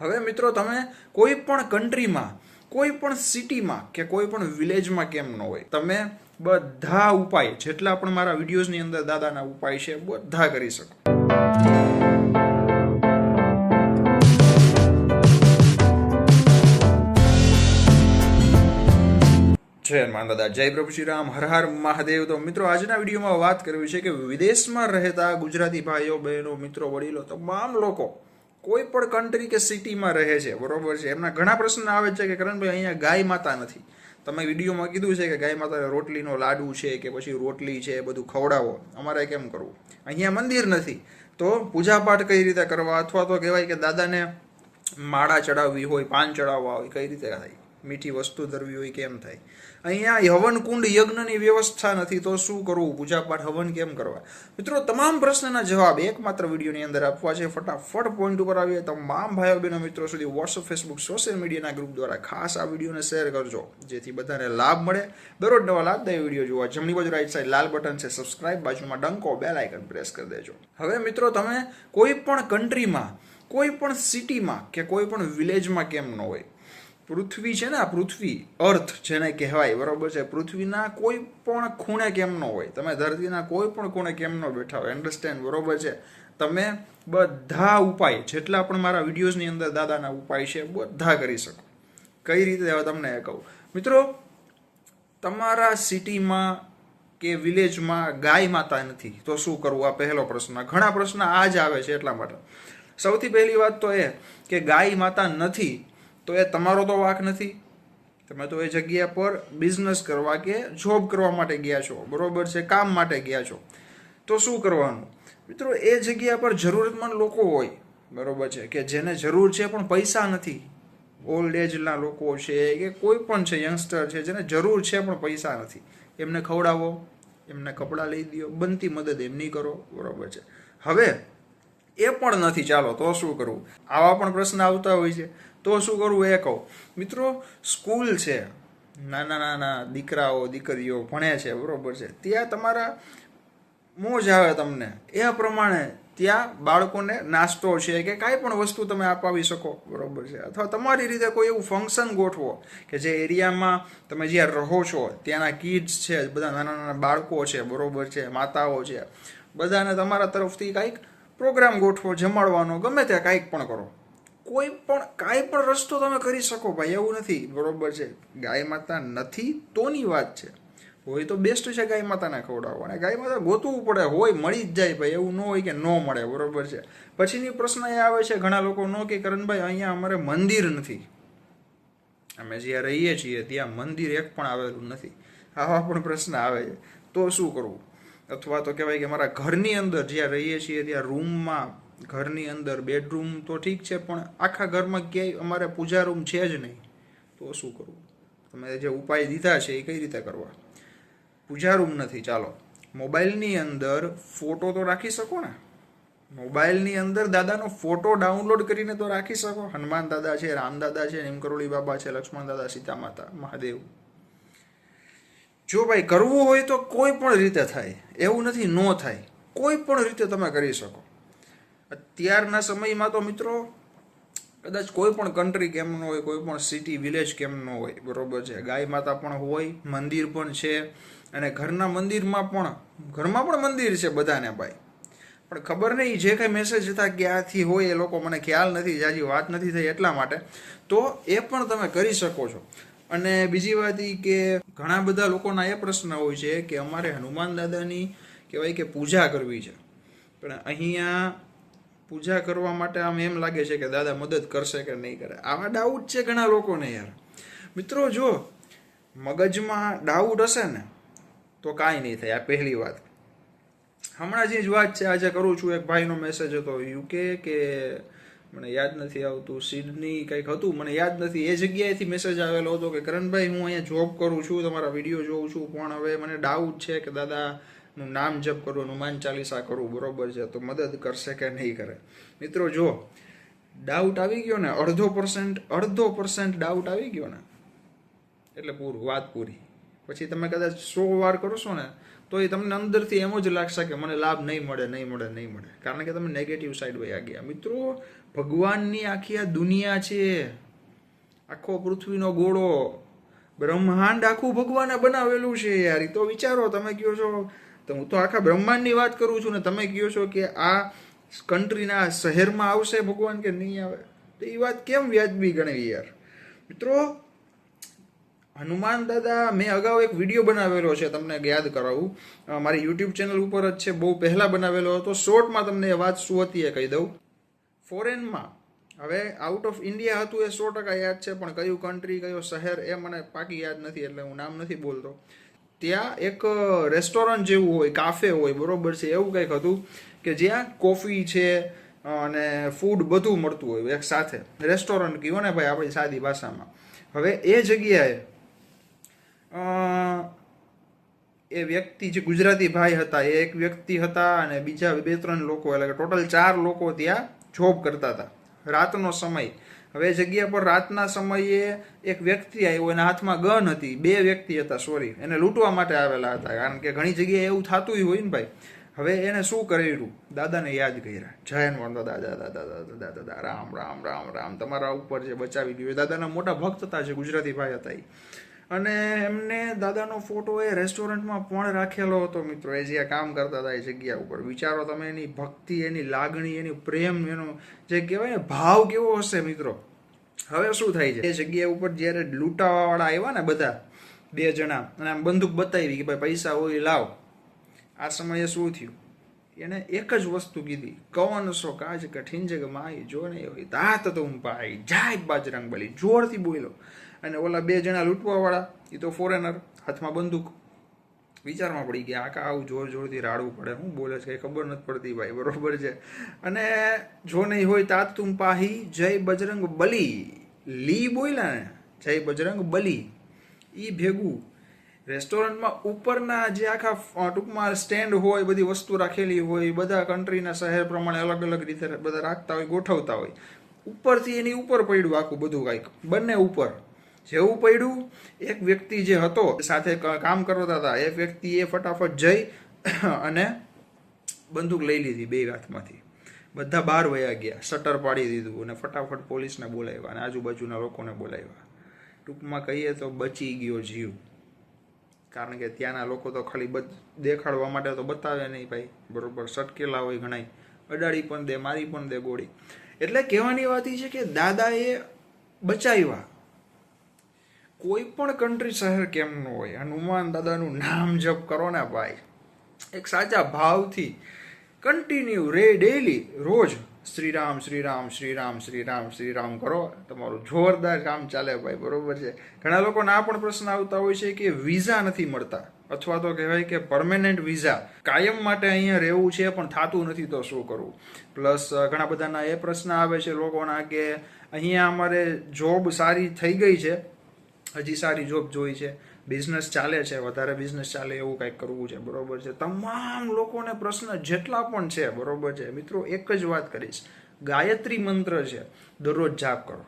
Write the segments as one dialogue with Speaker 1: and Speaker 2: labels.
Speaker 1: હવે મિત્રો તમે કોઈ પણ કન્ટ્રીમાં કોઈ પણ સિટીમાં કે કોઈ પણ વિલેજમાં કેમ ન હોય, તમે બધા ઉપાય, જેટલા પણ મારા વિડીયોઝની અંદર દાદાના ઉપાય છે, બધા કરી શકો. જય હનુમાન દાદા, જય પ્રભુ શ્રી રામ, હર હર મહાદેવ. તો મિત્રો, આજના વિડીયોમાં વાત કરવી છે કે વિદેશમાં રહેતા ગુજરાતી ભાઈઓ, બહેનો, મિત્રો, વડીલો, તમામ લોકો કોઈ પણ કન્ટ્રી કે સિટીમાં રહે છે, બરોબર છે? એમના ઘણા પ્રશ્ન આવે છે કે કરણભાઈ, અહીંયા ગાય માતા નથી. તમે વિડીયોમાં કીધું છે કે ગાય માતા રોટલીનો લાડુ છે કે પછી રોટલી છે એ બધું ખવડાવો. અમારે કેમ કરવું? અહીંયા મંદિર નથી. તો પૂજાપાઠ કઈ રીતે કરવા? અથવા તો કહેવાય કે દાદાને માળા ચડાવવી હોય, પાન ચડાવવા હોય, કઈ રીતે થાય? મીઠી વસ્તુ ધરવી હોય કેમ થાય? અહીંયા હવન કુંડ યજ્ઞની વ્યવસ્થા નથી, તો શું કરવું? પૂજાપાઠ હવન કેમ કરવા? મિત્રો, તમામ પ્રશ્નના જવાબ એકમાત્ર વિડીયોની અંદર આપવા છે. ફટાફટ પોઈન્ટ ઉપર આવીએ તમામ ભાઈઓ બહેનો મિત્રો સુધી વોટ્સઅપ ફેસબુક સોશિયલ મીડિયાના ગ્રુપ દ્વારા ખાસ આ વિડીયોને શેર કરજો, જેથી બધાને લાભ મળે. દરરોજ નવા લાભદાયી વીડિયો જોવા જમણી બાજુ રાઈટ સાઈડ લાલ બટન છે સબસ્ક્રાઇબ બાજુમાં ડંકો બેલ આઇકન પ્રેસ કરી દેજો. હવે મિત્રો, તમે કોઈ પણ કન્ટ્રીમાં કોઈ પણ સિટીમાં કે કોઈ પણ વિલેજમાં કેમ ન હોય પૃથ્વી છે ને, આ પૃથ્વી અર્થ જેને કહેવાય, બરાબર છે? પૃથ્વીના કોઈ પણ ખૂણે કેમ ન હોય, તમે ધરતીના કોઈ પણ ખૂણે કેમ ન બેઠા હોય અન્ડરસ્ટેન્ડ બરોબર છે? તમે બધા ઉપાય, જેટલા પણ મારા વિડીયોઝની અંદર દાદાના ઉપાય છે, બધા કરી શકો. કઈ રીતે? હવે તમને કહું. મિત્રો, તમારા સિટીમાં કે વિલેજમાં ગાય માતા નથી, તો શું કરવું? આ પહેલો પ્રશ્ન. ઘણા પ્રશ્ન આ જ આવે છે એટલા માટે. સૌથી પહેલી વાત તો એ કે ગાય માતા નથી તો એ તમારો તો વાંક નથી. તમે તો એ જગ્યા પર બિઝનેસ કરવા કે જોબ કરવા માટે ગયા છો. બરોબર છે? કામ માટે ગયા છો. તો શું કરવાનું? મિત્રો, એ જગ્યા પર જરૂરતમંદ લોકો હોય. બરોબર છે? કે જેને જરૂર છે પણ પૈસા નથી. ઓલ્ડ એજના લોકો છે કે કોઈ પણ છે યંગસ્ટર છે, જેને જરૂર છે પણ પૈસા નથી. એમને ખવડાવો, એમને કપડાં લઈ દો, બનતી મદદ એમની કરો. બરોબર છે? હવે એ પણ નથી. ચાલો, તો શું કરવું? આવા પણ પ્રશ્ન આવતા હોય છે. તો શું કરવું એ કહું. મિત્રો, સ્કૂલ છે. નાના નાના દીકરાઓ, દીકરીઓ ભણે છે, બરાબર છે. ત્યાં તમારા મોજ આવે તમને. એ પ્રમાણે ત્યાં બાળકોને નાસ્તો છે કે કાંઈ પણ વસ્તુ તમે અપાવી શકો, બરાબર છે. અથવા તમારી રીતે કોઈ એવું ફંક્શન ગોઠવો કે જે એરિયામાં તમે જ્યાં રહો છો, ત્યાંના કિડ્સ છે, બધા નાના નાના બાળકો છે, બરોબર છે, માતાઓ છે. બધાને તમારા તરફથી કાંઈક પ્રોગ્રામ ગોઠવો, જમાડવાનો, ગમે ત્યાં કાંઈક પણ કરો. કોઈ પણ, કાંઈ પણ રસ્તો તમે કરી શકો ભાઈ, એવું નથી. બરોબર છે. ગાય માતા નથી, તોની વાત છે. હોય તો બેસ્ટ છે ગાય માતાને ખવડાવવા. અને ગાય માતા ગોતવું પડે, હોય, મળી જ જાય ભાઈ, એવું ન હોય કે ન મળે, બરોબર છે. પછીની પ્રશ્ન એ આવે છે, ઘણા લોકો નો કે કરણભાઈ અહીંયા અમારે મંદિર નથી. અમે જ્યાં રહીએ છીએ, ત્યાં મંદિર એક પણ આવેલું નથી. આવા પણ પ્રશ્ન આવે છે. તો શું કરવું? અથવા તો કહેવાય કે મારા ઘરની અંદર જ્યાં રહીએ છીએ, ત્યાં રૂમમાં ઘરની અંદર બેડરૂમ તો ઠીક છે, પણ આખા ઘરમાં ક્યાંય અમારે પૂજા રૂમ છે જ નહીં. તો શું કરવું? તમે જે ઉપાય દીધા છે, એ કઈ રીતે કરવા? પૂજા રૂમ નથી, ચાલો. મોબાઈલની અંદર ફોટો તો રાખી શકો ને? મોબાઈલની અંદર દાદાનો ફોટો ડાઉનલોડ કરીને તો રાખી શકો. હનુમાન દાદા છે, રામ દાદા છે નિમકરોળી બાબા છે, લક્ષ્મણ દાદા સીતા માતા મહાદેવ. જો ભાઈ કરવું હોય તો કોઈ પણ રીતે થાય, એવું નથી, ન થાય. કોઈ પણ રીતે તમે કરી શકો. અત્યારના સમયમાં તો મિત્રો, કદાચ કોઈ પણ કન્ટ્રી કેમ ન હોય, કોઈ પણ સિટી વિલેજ કેમ ન હોય, બરોબર છે. ગાય માતા પણ હોય, મંદિર પણ છે, અને ઘરના મંદિરમાં પણ, ઘરમાં પણ મંદિર છે બધાને ભાઈ. પણ ખબર નહીં, જે કંઈ મેસેજ હતા ક્યાંથી હોય એ લોકો મને ખ્યાલ નથી જાજી વાત નથી થઈ એટલા માટે. તો એ પણ તમે કરી શકો છો. અને બીજી વાત એ કે ઘણા બધા લોકોના એ પ્રશ્ન હોય છે કે અમારે હનુમાન દાદાની કહેવાય કે પૂજા કરવી છે. પણ અહીંયા પૂજા કરવા માટે આમ એમ લાગે છે કે દાદા મદદ કરશે કે નહીં કરે. આવા ડાઉટ છે ઘણા લોકોને યાર. મિત્રો જો, મગજમાં ડાઉટ હશે ને, તો કાંઈ નહીં થાય. આ પહેલી વાત. હમણાં જે જ વાત છે, આજે કરું છું, એક ભાઈનો મેસેજ હતો. યુકે કે મને યાદ નથી આવતું. સિડની કંઈક હતું, મને યાદ નથી. એ જગ્યાએથી મેસેજ આવેલો હતો કે, કરણભાઈ, હું અહીંયા જોબ કરું છું, તમારા વીડિયો જોઉં છું, પણ હવે મને ડાઉટ છે કે દાદાનું નામ જપ કરું, હનુમાન ચાલીસા કરું. બરોબર છે, તો મદદ કરશે કે નહીં કરે? મિત્રો જો ડાઉટ આવી ગયો ને, અડધો પર્સન્ટ અડધો પર્સન્ટ ડાઉટ આવી ગયો ને, એટલે પૂરું, વાત પૂરી. પછી તમે કદાચ સો વાર કરશો ને તો એ તમને અંદરથી એમ જ લાગશે કે મને લાભ નહીં મળે નહીં મળે નહીં મળે. કારણ કે તમે નેગેટિવ સાઈડ વયા ગયા. મિત્રો, ભગવાનની આખી આ દુનિયા છે. આખો પૃથ્વીનો ગોળો. બ્રહ્માંડ આખું ભગવાને બનાવેલું છે યાર. એ તો વિચારો, તમે કહો છો? તો હું તો આખા બ્રહ્માંડની વાત કરું છું ને તમે કહો છો કે આ કન્ટ્રીના શહેરમાં આવશે ભગવાન કે નહીં આવે? તો એ વાત કેમ વ્યાજબી ગણાવી યાર? મિત્રો હનુમાન દાદા, મેં અગાઉ એક વીડિયો બનાવેલો છે તમને યાદ કરાવું. મારી યુટ્યુબ ચેનલ ઉપર જ છે, બહુ પહેલાં બનાવેલો હતો. શોર્ટમાં તમને એ વાત શું હતી એ કહી દઉં. ફોરેનમાં હવે આઉટ ઓફ ઇન્ડિયા હતું એ સો ટકા યાદ છે, પણ કયું કન્ટ્રી કયો શહેર એ મને પાકી યાદ નથી, એટલે હું નામ નથી બોલતો. ત્યાં એક રેસ્ટોરન્ટ જેવું હોય કાફે હોય, બરોબર છે, એવું કંઈક હતું કે જ્યાં કોફી છે અને ફૂડ બધું મળતું હોય, એક સાથે. રેસ્ટોરન્ટ કહ્યું ને ભાઈ, આપણી સાદી ભાષામાં. હવે એ જગ્યાએ એ વ્યક્તિ જે ગુજરાતી ભાઈ હતા, એ એક વ્યક્તિ હતા અને બીજા બે ત્રણ લોકો, એટલે કે ટોટલ ચાર લોકો ત્યાં જોબ કરતા હતા. રાતનો સમય. હવે એ જગ્યા પર રાતના સમયે એક વ્યક્તિ આવ્યો, એના હાથમાં ગન હતી. બે વ્યક્તિ હતા સોરી એને લૂંટવા માટે આવેલા હતા, કારણ કે ઘણી જગ્યાએ એવું થતું હોય ને ભાઈ. હવે એને શું કરેલું દાદાને યાદ કર્યા. જયન વંદો દાદા દાદા દાદા દાદા રામ રામ રામ રામ. તમારા ઉપર જે બચાવી ગયું દાદાના મોટા ભક્ત હતા જે ગુજરાતી ભાઈ હતા ઈ. અને એમને દાદાનો ફોટો એ રેસ્ટોરન્ટમાં પણ રાખેલો હતો મિત્રો. એ જ્યાં કામ કરતા હતા એ જગ્યા ઉપર. વિચારો તમે, એની ભક્તિ, એની લાગણી, એની પ્રેમ, એનો જે કહેવાય ને, ભાવ કેવો હશે મિત્રો? હવે શું થાય છે? એ જગ્યા ઉપર જ્યારે લૂંટાવાવાળા આવ્યા ને બધા, બે જણા, અને આમ બંદૂક બતાવી કે ભાઈ પૈસા હોય લાવ. આ સમયે શું થયું? એને એક જ વસ્તુ કીધી. કવન સો કાજ કઠિન જગ માય જો ને હોય, તાત તું પાઈ જાય બાજરંગ બલી, જોરથી બોલ્યો. અને ઓલા બે જણા લૂંટવાવાળા એ તો ફોરેનર હાથમાં બંદૂક. વિચારમાં પડી ગયા, આખા આવું જોર જોરથી રાડવું પડે, હું બોલે છે? કઈ ખબર નથી પડતી ભાઈ, બરોબર છે? અને જો નહીં હોય તાત તું પાહી, જય બજરંગ બલી. લી બોલ્યા ને, જય બજરંગ બલી. ઈ ભેગું. રેસ્ટોરન્ટમાં ઉપરના જે આખા ટૂંકમાં સ્ટેન્ડ હોય, બધી વસ્તુ રાખેલી હોય, બધા કન્ટ્રીના શહેર પ્રમાણે અલગ અલગ રીતે બધા રાખતા હોય, ગોઠવતા હોય. ઉપરથી એની ઉપર પડ્યું આખું બધું કાંઈક. બંને ઉપર. જેવું પડ્યું, એક વ્યક્તિ જે હતો સાથે કામ કરતા હતા. એ વ્યક્તિએ ફટાફટ જઈ અને બંદૂક લઈ લીધી બે હાથમાંથી. બધા બહાર વયા ગયા. શટર પાડી દીધું અને ફટાફટ પોલીસને બોલાવ્યા અને આજુબાજુના લોકોને બોલાવ્યા. ટૂંકમાં કહીએ તો બચી ગયો જીવ. કારણ કે ત્યાંના લોકો તો ખાલી દેખાડવા માટે તો બતાવે નહીં ભાઈ. બરોબર, સટકેલા હોય ઘણાય. અડાડી પણ દે, મારી પણ દે ગોળી. એટલે કહેવાની વાત એ છે કે દાદાએ બચાવ્યા. કોઈ પણ કન્ટ્રી શહેર કેમ ન હોય હનુમાન દાદાનું નામ જપ કરો ને ભાઈ. એક સાચા ભાવથી કન્ટિન્યુ રે ડેલી રોજ શ્રીરામ શ્રીરામ શ્રીરામ શ્રીરામ શ્રીરામ કરો. તમારું જોરદાર કામ ચાલે ભાઈ, બરોબર છે. ઘણા લોકોને આ પણ પ્રશ્ન આવતા હોય છે કે વિઝા નથી મળતા, અથવા તો કહેવાય કે પરમેનન્ટ વિઝા કાયમ માટે અહીંયા રહેવું છે, પણ થતું નથી તો શું કરવું? પ્લસ ઘણા બધાના એ પ્રશ્ન આવે છે લોકોના કે અહીંયા અમારે જોબ સારી થઈ ગઈ છે હજી સારી જોબ જોઈ છે. બિઝનેસ ચાલે છે, વધારે બિઝનેસ ચાલે એવું કંઈક કરવું છે. બરોબર છે. તમામ લોકોને પ્રશ્ન જેટલા પણ છે, બરોબર છે. મિત્રો, એક જ વાત કરીશ. ગાયત્રી મંત્ર છે, દરરોજ જાપ કરો.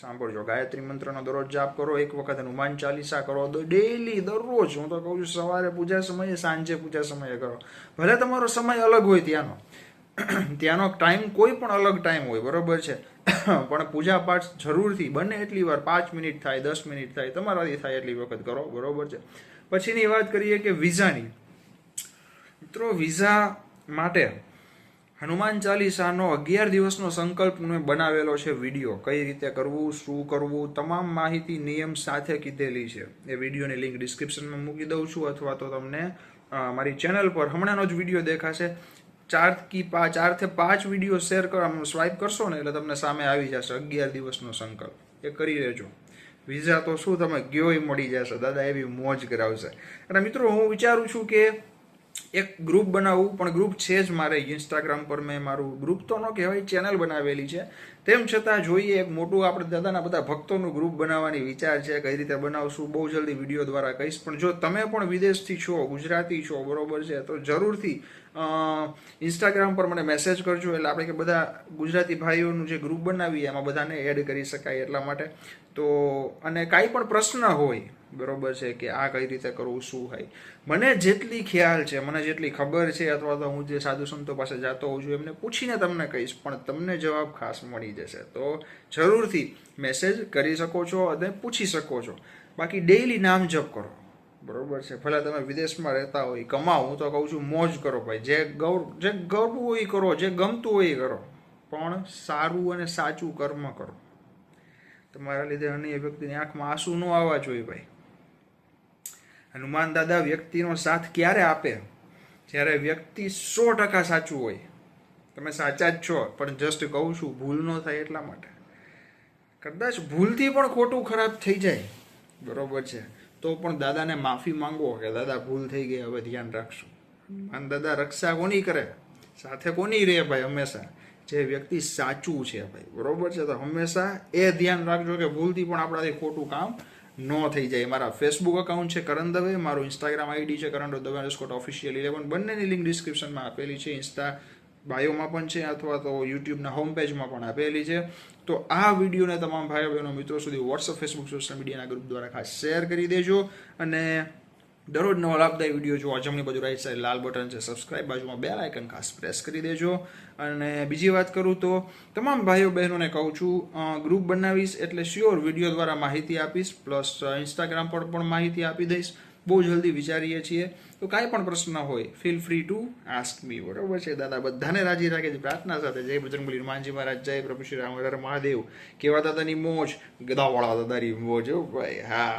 Speaker 1: સાંભળજો, ગાયત્રી મંત્રનો દરરોજ જાપ કરો, એક વખત હનુમાન ચાલીસા કરો ડેલી દરરોજ, હું તો કહું છું, સવારે પૂજા સમયે, સાંજે પૂજા સમયે કરો. ભલે તમારો સમય અલગ હોય ત્યાંનો ત્યાંનો ટાઈમ કોઈ પણ અલગ ટાઈમ હોય, બરોબર છે? પણ પૂજા પાઠ જરૂરથી બને એટલી વાર, પાંચ મિનિટ થાય, દસ મિનિટ થાય, તમારાથી થાય એટલી વખત કરો, બરોબર છે? પછીની વાત કરીએ કે વિઝાની. મિત્રો, વિઝા માટે હનુમાન ચાલીસાનો અગિયાર દિવસનો સંકલ્પ મેં બનાવેલો છે વીડિયો. કઈ રીતે કરવું, શું કરવું, તમામ માહિતી નિયમ સાથે કીધેલી છે. એ વિડીયોની લિંક ડિસ્ક્રિપ્શનમાં મૂકી દઉં છું, અથવા તો તમને મારી ચેનલ પર. હમણાંનો જ વીડિયો દેખાશે. ચાર કી પા ચારથી પાંચ વીડિયો શેર કરો સ્વાઇપ કરશો ને એટલે તમને સામે આવી જશે અગિયાર દિવસનો સંકલ્પ. એ કરી લેજો. વિઝા તો શું તમે ગયોય મળી જશે. દાદા, એવી મોજ કરાવશે. અને મિત્રો, હું વિચારું છું કે એક ગ્રુપ બનાવવું પણ ગ્રુપ છે જ મારે. ઇન્સ્ટાગ્રામ પર મેં મારું ગ્રુપ તો ન કહેવાય ચેનલ બનાવેલી છે. તેમ છતાં જોઈએ એક મોટું આપણે દાદાના બધા ભક્તોનું ગ્રુપ બનાવવાની વિચાર છે, કઈ રીતે બનાવશું, બહુ જલ્દી વીડિયો દ્વારા કહીશ. પણ જો તમે પણ વિદેશથી છો, ગુજરાતી છો, બરોબર છે, તો જરૂરથી ઇન્સ્ટાગ્રામ પર મને મેસેજ કરજો. એટલે આપણે કે બધા ગુજરાતી ભાઈઓનું જે ગ્રુપ બનાવીએ, એમાં બધાને એડ કરી શકાય એટલા માટે. તો, અને કાંઈ પણ પ્રશ્ન હોય, બરોબર છે, કે આ કઈ રીતે કરવું, શું હોય. મને જેટલી ખ્યાલ છે, મને જેટલી ખબર છે, અથવા તો હું જે સાધુ સંતો પાસે જતો હોઉં છું, એમને પૂછીને તમને કહીશ, પણ તમને જવાબ ખાસ મળી જશે તો જરૂરથી મેસેજ કરી શકો છો અને પૂછી શકો છો. બાકી ડેઈલી નામ જપ કરો. બરોબર છે. ભલે તમે વિદેશમાં રહેતા હોય કમાઓ હું તો કહું છું મોજ કરો ભાઈ. જે ગૌર, જે ગૌરવું હોય એ કરો, જે ગમતું હોય એ કરો. પણ સારું અને સાચું કર્મ કરો. તમારા લીધે અન્ય વ્યક્તિની આંખમાં આંસુ ન આવવા જોઈએ ભાઈ. હનુમાન દાદા વ્યક્તિનો સાથ ક્યારે આપે? જ્યારે વ્યક્તિ સો ટકા સાચું હોય. તમે સાચા જ છો, પણ જસ્ટ કહું છું, ભૂલ ન થાય એટલા માટે. કદાચ ભૂલથી પણ ખોટું ખરાબ થઈ જાય, બરોબર છે. તો પણ દાદાને માફી માંગો કે દાદા, ભૂલ થઈ ગઈ, હવે ધ્યાન રાખશું. અને દાદા રક્ષા કોની કરે? સાથે કોની રહે ભાઈ હંમેશા? જે વ્યક્તિ સાચું છે ભાઈ, બરોબર છે? તો હંમેશા એ ધ્યાન રાખજો કે ભૂલથી પણ આપણાથી ખોટું કામ ન થઈ જાય. મારા ફેસબુક અકાઉન્ટ છે કરણ દવે, મારું ઇન્સ્ટાગ્રામ આઈડી છે કરણ દવે ઓફિશિયલ ઇલેવન બંનેની લિંક ડિસ્ક્રિપ્શનમાં આપેલી છે. ઇન્સ્ટા બાયોમાં પણ છે અથવા તો યુટ્યુબના હોમ પેજમાં પણ આપેલી છે. તો આ વિડીયોને તમામ ભાઈઓ બહેનો મિત્રો સુધી વોટ્સઅપ ફેસબુક સોશિયલ મીડિયાના ગ્રુપ દ્વારા ખાસ શેર કરી દેજો અને દરરોજ નવા લાભદાયી વીડિયો જોવા જમણી બાજુ રાઈટ સાઈડ લાલ બટન છે સબસ્ક્રાઇબ બાજુમાં બેલ આઇકન ખાસ પ્રેસ કરી દેજો. અને બીજી વાત કરું તો તમામ ભાઈઓ બહેનોને કહું છું ગ્રુપ બનાવીશ એટલે શ્યોર વીડિયો દ્વારા માહિતી આપીશ પ્લસ ઇન્સ્ટાગ્રામ પર પણ માહિતી આપી દઈશ. બહુ જલ્દી વિચારીએ છીએ. તો કાંઈ પણ પ્રશ્ન હોય feel free to ask me બરોબર છે? દાદા, બધાને રાજી રાખે છે. પ્રાર્થના સાથે જય બજરંગબલી હનુમાનજી મહારાજ, જય પ્રભુ શ્રી રામ મહાદેવ. કેવા દાદાની મોજ? ગદાવાળા દાદાની મોજ ભાઈ, હા.